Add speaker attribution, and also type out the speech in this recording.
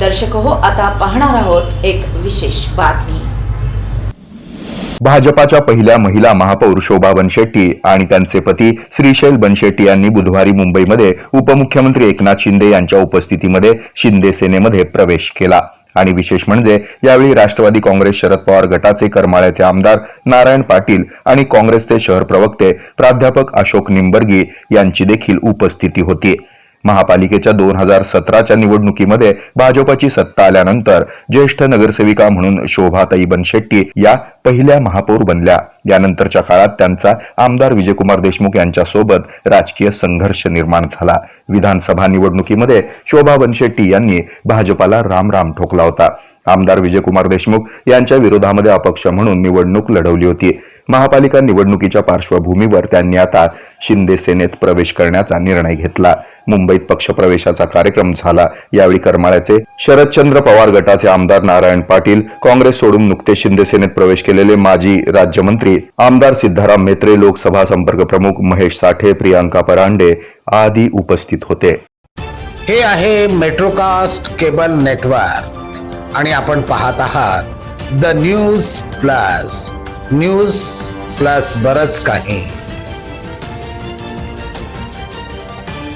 Speaker 1: दर्शक हो आता पाहणार आहोत एक विशेष बातमी.
Speaker 2: भाजपाच्या पहिल्या महिला महापौर शोभा बनशेट्टी आणि त्यांचे पती श्रीशैल बनशेट्टी यांनी बुधवारी मुंबईमध्ये उपमुख्यमंत्री एकनाथ शिंदे यांच्या उपस्थितीमध्ये शिंदे सेनेमध्ये प्रवेश केला. आणि विशेष म्हणजे यावेळी राष्ट्रवादी काँग्रेस शरद पवार गटाचे करमाळ्याचे आमदार नारायण पाटील आणि काँग्रेसचे शहर प्रवक्ते प्राध्यापक अशोक निंबर्गी यांची देखील उपस्थिती होती. महापालिकेच्या दोन हजार सतराच्या निवडणुकीमध्ये भाजपची सत्ता आल्यानंतर ज्येष्ठ नगरसेविका म्हणून शोभाताई बनशेट्टी या पहिल्या महापौर बनल्या. यानंतरच्या काळात त्यांचा आमदार विजयकुमार देशमुख यांच्यासोबत राजकीय संघर्ष निर्माण झाला. विधानसभा निवडणुकीमध्ये शोभा बनशेट्टी यांनी भाजपाला राम राम ठोकला होता. आमदार विजयकुमार देशमुख यांच्या विरोधामध्ये अपक्ष म्हणून निवडणूक लढवली होती. महापालिका निवडणुकीच्या पार्श्वभूमीवर त्यांनी आता शिंदे सेनेत प्रवेश करण्याचा निर्णय घेतला. मुंबईत पक्षप्रवेशाचा कार्यक्रम झाला. यावेळी करमाळ्याचे शरदचंद्र पवार गटाचे आमदार नारायण पाटील काँग्रेस सोडून नुकतेच शिंदे सेनेत प्रवेश केलेले माजी राज्यमंत्री आमदार सिद्धाराम मेत्रे लोकसभा संपर्क प्रमुख महेश साठे प्रियांका परांडे आदी उपस्थित होते.
Speaker 3: हे आहे मेट्रोकास्ट केबल नेटवर्क आणि आपण पाहत आहात the news plus. News plus बरच काही.